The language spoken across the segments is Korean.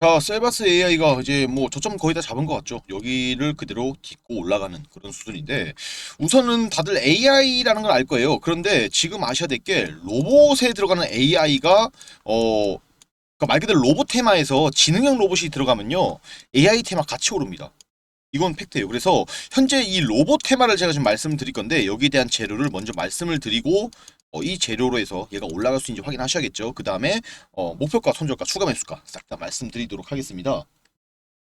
자, 셀바스 AI가 이제 뭐 저점 거의 다 잡은 것 같죠. 여기를 그대로 딛고 올라가는 그런 수준인데 우선은 다들 AI라는 걸 알 거예요. 그런데 지금 아셔야 될 게 로봇에 들어가는 AI가 어 그러니까 말 그대로 로봇 테마에서 지능형 로봇이 들어가면요 AI 테마 같이 오릅니다. 이건 팩트예요. 그래서 현재 이 로봇 테마를 제가 지금 말씀드릴 건데 여기에 대한 재료를 먼저 말씀을 드리고 어, 이 재료로 해서 얘가 올라갈 수 있는지 확인하셔야겠죠. 그 다음에 어, 목표가, 손절가, 추가 매수가 싹 다 말씀드리도록 하겠습니다.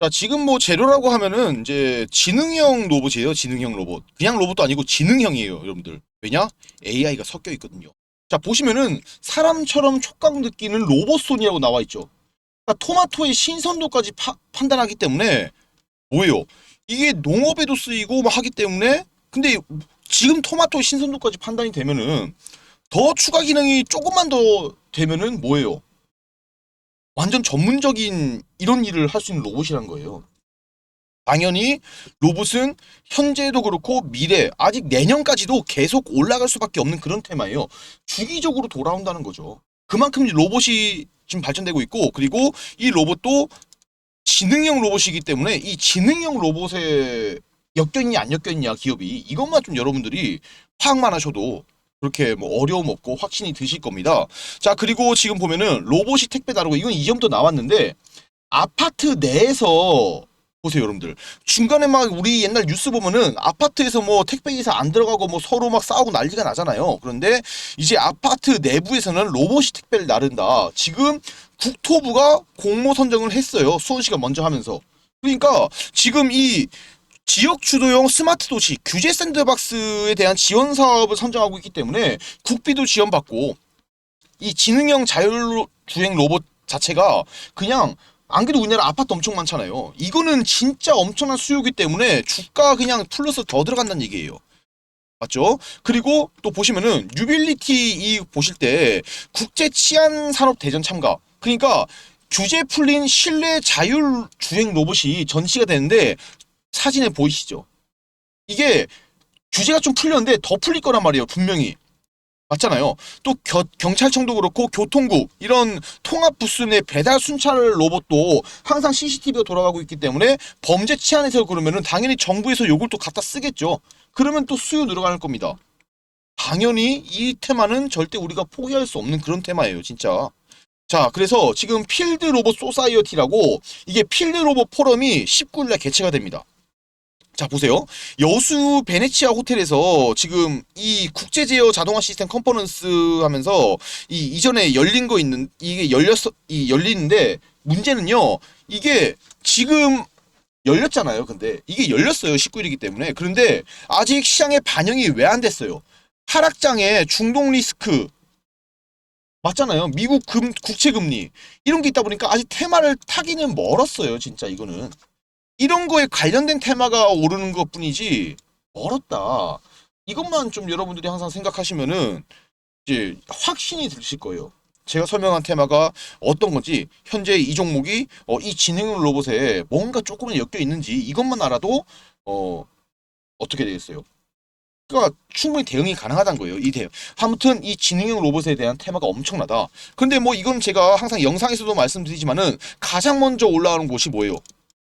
자, 지금 뭐 재료라고 하면은 이제 지능형 로봇이에요. 지능형 로봇. 그냥 로봇도 아니고 지능형이에요, 여러분들. 왜냐? AI가 섞여 있거든요. 자, 보시면은 사람처럼 촉각 느끼는 로봇손이라고 나와 있죠. 그러니까 토마토의 신선도까지 파- 판단하기 때문에 뭐예요? 이게 농업에도 쓰이고 막 하기 때문에 근데 지금 토마토의 신선도까지 판단이 되면은 더 추가 기능이 조금만 더 되면은 뭐예요? 완전 전문적인 이런 일을 할 수 있는 로봇이란 거예요. 당연히 로봇은 현재도 그렇고 미래 아직 내년까지도 계속 올라갈 수밖에 없는 그런 테마예요. 주기적으로 돌아온다는 거죠. 그만큼 로봇이 지금 발전되고 있고 그리고 이 로봇도 지능형 로봇이기 때문에 이 지능형 로봇에 엮여있냐 안 엮여있냐 기업이 이것만 좀 여러분들이 파악만 하셔도 그렇게 뭐 어려움 없고 확신이 드실 겁니다. 자 그리고 지금 보면은 로봇이 택배 다루고 이건 이점도 나왔는데 아파트 내에서 보세요 여러분들 중간에 막 우리 옛날 뉴스 보면은 아파트에서 뭐 택배 기사 안 들어가고 뭐 서로 막 싸우고 난리가 나잖아요. 그런데 이제 아파트 내부에서는 로봇이 택배를 나른다. 지금 국토부가 공모 선정을 했어요. 수원시가 먼저 하면서. 그러니까 지금 이 지역 주도형 스마트 도시 규제 샌드박스에 대한 지원 사업을 선정하고 있기 때문에 국비도 지원받고 이 지능형 자율 주행 로봇 자체가 그냥 안 그래도 우리나라 아파트 엄청 많잖아요. 이거는 진짜 엄청난 수요이기 때문에 주가 그냥 플러스 더 들어간다는 얘기예요. 맞죠? 그리고 또 보시면은 유빌리티 이 보실 때 국제 치안 산업 대전 참가. 그러니까 규제 풀린 실내 자율 주행 로봇이 전시가 되는데 사진에 보이시죠? 이게 규제가 좀 풀렸는데 더 풀릴 거란 말이에요. 분명히. 맞잖아요. 또 겨- 경찰청도 그렇고 교통국 이런 통합 부스 내 배달 순찰 로봇도 항상 CCTV가 돌아가고 있기 때문에 범죄 치안에서 그러면은 당연히 정부에서 요걸 또 갖다 쓰겠죠. 그러면 또 수요 늘어갈 겁니다. 당연히 이 테마는 절대 우리가 포기할 수 없는 그런 테마예요, 진짜. 자, 그래서 지금 필드 로봇 소사이어티라고 이게 필드 로봇 포럼이 19일날 개최가 됩니다. 자, 보세요. 여수 베네치아 호텔에서 지금 이 국제 제어 자동화 시스템 컨퍼런스 하면서 이 이전에 열린 거 있는 이게 열렸어 이 열리는데 문제는요. 이게 지금 열렸잖아요. 근데 이게 열렸어요. 19일이기 때문에. 그런데 아직 시장에 반영이 왜 안 됐어요? 하락장에 중동 리스크 맞잖아요. 미국 금 국채 금리 이런 게 있다 보니까 아직 테마를 타기는 멀었어요. 진짜 이거는. 이런 거에 관련된 테마가 오르는 것 뿐이지 멀었다. 이것만 좀 여러분들이 항상 생각하시면은 이제 확신이 드실 거예요. 제가 설명한 테마가 어떤 건지 현재 이 종목이 어, 이 지능 로봇에 뭔가 조금은 엮여 있는지 이것만 알아도 어 어떻게 되겠어요? 그러니까 충분히 대응이 가능하다는 거예요. 이 대응. 아무튼 이 지능형 로봇에 대한 테마가 엄청나다. 근데 뭐 이건 제가 항상 영상에서도 말씀드리지만은 가장 먼저 올라오는 곳이 뭐예요?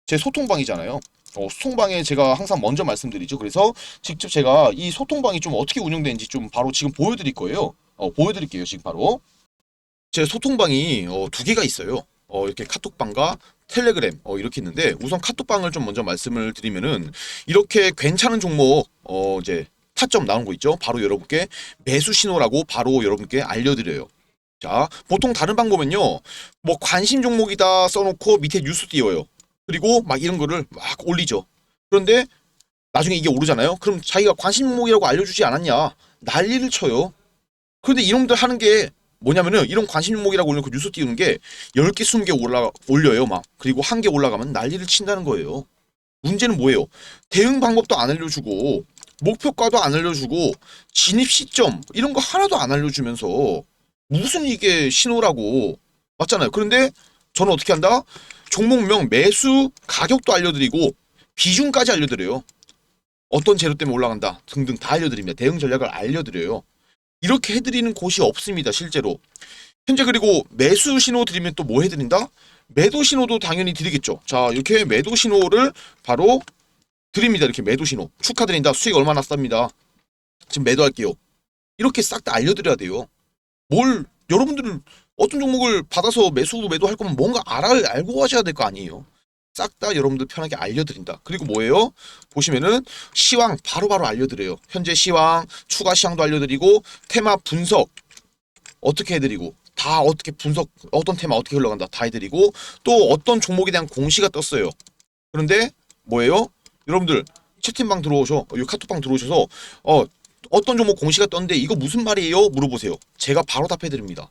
제 소통방이잖아요. 어, 소통방에 제가 항상 먼저 말씀드리죠. 그래서 직접 제가 이 소통방이 좀 어떻게 운영되는지 좀 바로 지금 보여드릴 거예요. 어, 보여드릴게요. 지금 바로. 제 소통방이 어, 두 개가 있어요. 어, 이렇게 카톡방과 텔레그램 어, 이렇게 있는데 우선 카톡방을 좀 먼저 말씀을 드리면은 이렇게 괜찮은 종목 어, 이제 타점 나온 거 있죠. 바로 여러분께 매수 신호라고 바로 여러분께 알려드려요. 자, 보통 다른 방법은요. 뭐 관심 종목이다 써놓고 밑에 뉴스 띄워요. 그리고 막 이런 거를 막 올리죠. 그런데 나중에 이게 오르잖아요. 그럼 자기가 관심 종목이라고 알려주지 않았냐? 난리를 쳐요. 그런데 이놈들 하는 게 뭐냐면은 이런 관심 종목이라고 올려놓고 뉴스 띄우는 게 10개, 20개 올라, 올려요, 막. 그리고 한 개 올라가면 난리를 친다는 거예요. 문제는 뭐예요? 대응 방법도 안 알려주고, 목표가도 안 알려주고, 진입 시점, 이런 거 하나도 안 알려주면서, 무슨 이게 신호라고. 맞잖아요. 그런데 저는 어떻게 한다? 종목명, 매수, 가격도 알려드리고, 비중까지 알려드려요. 어떤 재료 때문에 올라간다 등등 다 알려드립니다. 대응 전략을 알려드려요. 이렇게 해드리는 곳이 없습니다, 실제로. 현재 그리고 매수 신호 드리면 또 뭐 해드린다? 매도 신호도 당연히 드리겠죠. 자 이렇게 매도 신호를 바로 드립니다. 이렇게 매도 신호 축하드린다. 수익 얼마 났습니다. 지금 매도할게요. 이렇게 싹 다 알려드려야 돼요. 뭘 여러분들은 어떤 종목을 받아서 매수 매도할 거면 뭔가 알아 알고 하셔야 될 거 아니에요. 싹 다 여러분들 편하게 알려드린다. 그리고 뭐예요? 보시면은 시황 바로 바로 알려드려요. 현재 시황, 추가 시황도 알려드리고 테마 분석 어떻게 해드리고 다 어떻게 분석 어떤 테마 어떻게 흘러간다 다 해드리고 또 어떤 종목에 대한 공시가 떴어요. 그런데 뭐예요? 여러분들 채팅방 들어오셔, 이 카톡방 들어오셔서 어 어떤 종목 공시가 떴는데 이거 무슨 말이에요? 물어보세요. 제가 바로 답해드립니다.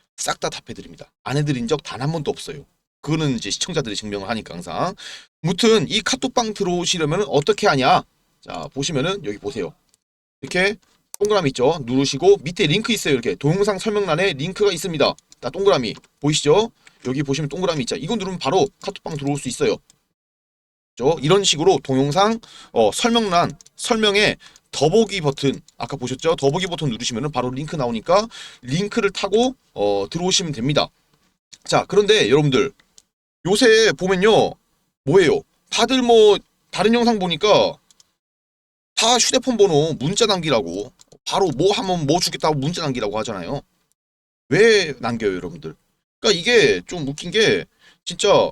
싹 다 답해드립니다. 안 해드린 적 단 한 번도 없어요. 그거는 이제 시청자들이 증명을 하니까 항상. 무튼 이 카톡방 들어오시려면 어떻게 하냐? 자 보시면은 여기 보세요. 이렇게 동그라미 있죠? 누르시고 밑에 링크 있어요. 이렇게 동영상 설명란에 링크가 있습니다. 자 동그라미 보이시죠? 여기 보시면 동그라미 있죠. 이거 누르면 바로 카톡방 들어올 수 있어요. 죠 이런 식으로 동영상 어, 설명란 설명에 더보기 버튼 아까 보셨죠? 더보기 버튼 누르시면 바로 링크 나오니까 링크를 타고 어, 들어오시면 됩니다. 자 그런데 여러분들 요새 보면요 뭐예요? 다들 뭐 다른 영상 보니까 다 휴대폰 번호 문자 남기라고 바로 뭐 하면 뭐 주겠다고 문자 남기라고 하잖아요. 왜 남겨요 여러분들? 그러니까 이게 좀 웃긴 게 진짜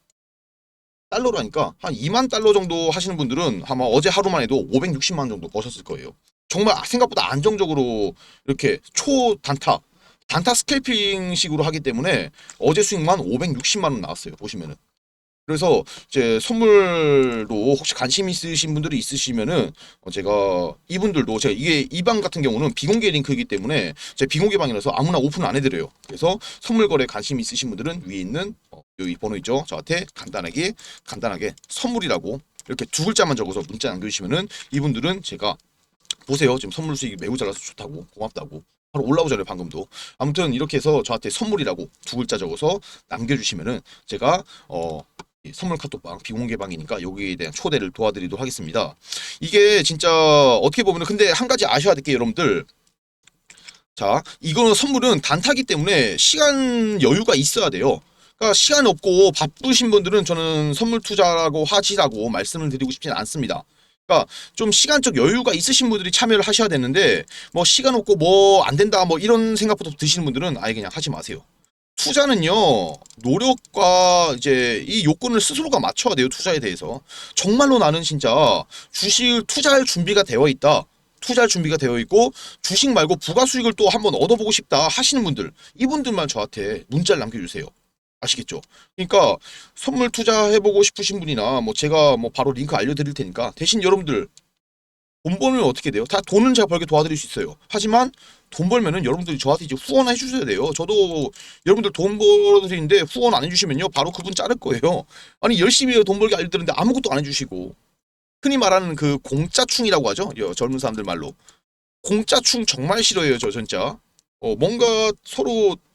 달러로 하니까 한 2만 달러 정도 하시는 분들은 아마 어제 하루만 해도 560만 원 정도 버셨을 거예요. 정말 생각보다 안정적으로 이렇게 초 단타 단타 스캘핑 식으로 하기 때문에 어제 수익만 560만 원 나왔어요. 보시면은. 그래서 이제 선물로 혹시 관심 있으신 분들이 있으시면은 어, 제가 이분들도 제가 이게 이 방 같은 경우는 비공개 링크이기 때문에 제 비공개 방이라서 아무나 오픈 안 해드려요. 그래서 선물 거래 관심 있으신 분들은 위에 있는 어, 여기 번호 있죠. 저한테 간단하게 간단하게 선물이라고 이렇게 두 글자만 적어서 문자 남겨주시면은 이분들은 제가 보세요. 지금 선물 수익이 매우 잘 나서 좋다고 고맙다고 바로 올라오잖아요 방금도 아무튼 이렇게 해서 저한테 선물이라고 두 글자 적어서 남겨주시면은 제가 어. 이 선물 카톡방 비공개방이니까 여기에 대한 초대를 도와드리도록 하겠습니다. 이게 진짜 어떻게 보면 근데 한 가지 아셔야 될 게 여러분들 자 이거는 선물은 단타기 때문에 시간 여유가 있어야 돼요. 그러니까 시간 없고 바쁘신 분들은 저는 선물 투자라고 하시라고 말씀을 드리고 싶지는 않습니다. 그러니까 좀 시간적 여유가 있으신 분들이 참여를 하셔야 되는데 뭐 시간 없고 뭐 안 된다 뭐 이런 생각부터 드시는 분들은 아예 그냥 하지 마세요. 투자는요 노력과 이제 이 요건을 스스로가 맞춰야 돼요 투자에 대해서 정말로 나는 진짜 주식을 투자할 준비가 되어 있다 투자할 준비가 되어 있고 주식 말고 부가 수익을 또 한번 얻어보고 싶다 하시는 분들 이분들만 저한테 문자를 남겨주세요 아시겠죠? 그러니까 선물 투자해보고 싶으신 분이나 뭐 제가 뭐 바로 링크 알려드릴 테니까 대신 여러분들 돈 벌면 어떻게 돼요? 다 돈은 제가 벌게 도와드릴 수 있어요. 하지만 돈 벌면은 여러분들이 저한테 이제 후원 해 주셔야 돼요. 저도 여러분들 돈 벌어드리는데 후원 안 해주시면요 바로 그분 자를 거예요. 아니 열심히 돈 벌게 알려드리는데 아무것도 안 해주시고 흔히 말하는 그 공짜충이라고 하죠. 여, 젊은 사람들 말로 공짜충 정말 싫어해요. 저 진짜 어, 뭔가 서로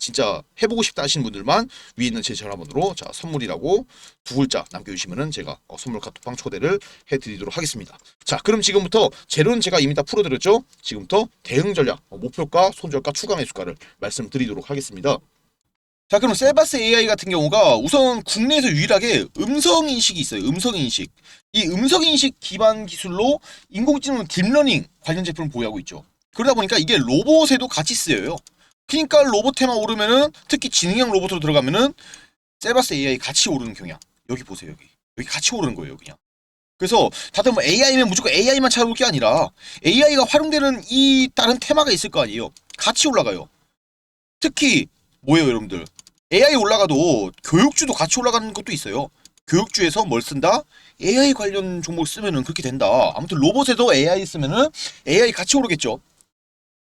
진짜 해보고 싶다 하시는 분들만 위에 있는 제 전화번호로 자 선물이라고 두 글자 남겨주시면은 제가 어, 선물 카톡방 초대를 해드리도록 하겠습니다. 자 그럼 지금부터 재료는 제가 이미 다 풀어드렸죠. 지금부터 대응 전략, 어, 목표가, 손절가, 추가 매수가를 말씀드리도록 하겠습니다. 자 그럼 셀바스 AI 같은 경우가 우선 국내에서 유일하게 음성 인식이 있어요. 음성 인식. 이 음성 인식 기반 기술로 인공지능 딥러닝 관련 제품을 보유하고 있죠. 그러다 보니까 이게 로봇에도 같이 쓰여요. 그러니까 로봇에만 오르면은 특히 지능형 로봇으로 들어가면은 셀바스 AI 같이 오르는 경향. 여기 보세요 여기. 여기 같이 오르는 거예요 그냥. 그래서 다들 뭐 AI면 무조건 AI만 찾아볼 게 아니라 AI가 활용되는 이 다른 테마가 있을 거 아니에요. 같이 올라가요. 특히 뭐예요 여러분들? AI 올라가도 교육주도 같이 올라가는 것도 있어요. 교육주에서 뭘 쓴다? AI 관련 종목 쓰면은 그렇게 된다. 아무튼 로봇에도 AI 쓰면은 AI 같이 오르겠죠.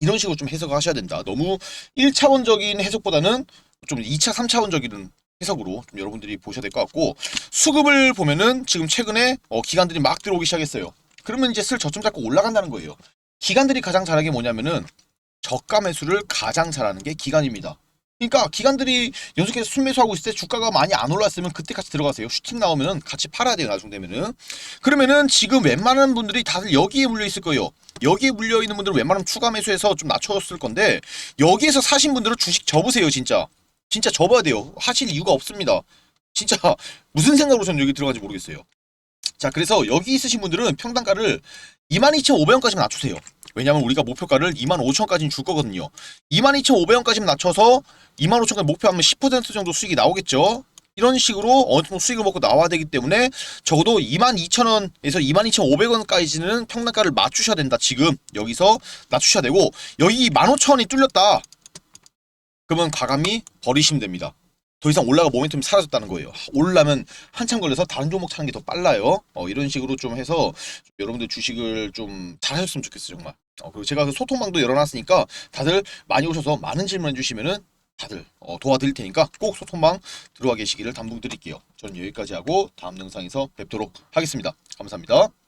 이런 식으로 좀 해석을 하셔야 된다. 너무 1차원적인 해석보다는 좀 2차, 3차원적인 해석으로 좀 여러분들이 보셔야 될 것 같고 수급을 보면은 지금 최근에 어, 기관들이 막 들어오기 시작했어요. 그러면 이제 슬 저점 잡고 올라간다는 거예요. 기관들이 가장 잘하는 게 뭐냐면은 저가 매수를 가장 잘하는 게 기관입니다. 그러니까 기관들이 연속해서 순매수하고 있을 때 주가가 많이 안 올랐으면 그때 같이 들어가세요. 슈팅 나오면은 같이 팔아야 돼요. 나중 되면은. 그러면은 지금 웬만한 분들이 다들 여기에 물려 있을 거예요. 여기에 물려 있는 분들은 웬만하면 추가 매수해서 좀 낮춰줬을 건데 여기에서 사신 분들은 주식 접으세요, 진짜. 진짜 접어야 돼요. 하실 이유가 없습니다. 진짜 무슨 생각으로 저는 여기 들어간지 모르겠어요. 자, 그래서 여기 있으신 분들은 평단가를 22,500원까지만 낮추세요. 왜냐면 우리가 목표가를 25,000원까지는 줄 거거든요. 22,500원까지만 낮춰서 25,000원까지 목표하면 10% 정도 수익이 나오겠죠. 이런 식으로 어느 정도 수익을 먹고 나와야 되기 때문에 적어도 22,000원에서 22,500원까지는 평단가를 맞추셔야 된다. 지금 여기서 낮추셔야 되고 여기 15,000원이 뚫렸다. 그러면 과감히 버리시면 됩니다. 더 이상 올라가 모멘텀이 사라졌다는 거예요. 올라면 한참 걸려서 다른 종목 찾는 게 더 빨라요. 어, 이런 식으로 좀 해서 좀 여러분들 주식을 좀 잘하셨으면 좋겠어요, 정말. 어, 그리고 제가 그 소통방도 열어놨으니까 다들 많이 오셔서 많은 질문 해주시면은 다들 어, 도와드릴 테니까 꼭 소통방 들어와 계시기를 당부드릴게요. 저는 여기까지 하고 다음 영상에서 뵙도록 하겠습니다. 감사합니다.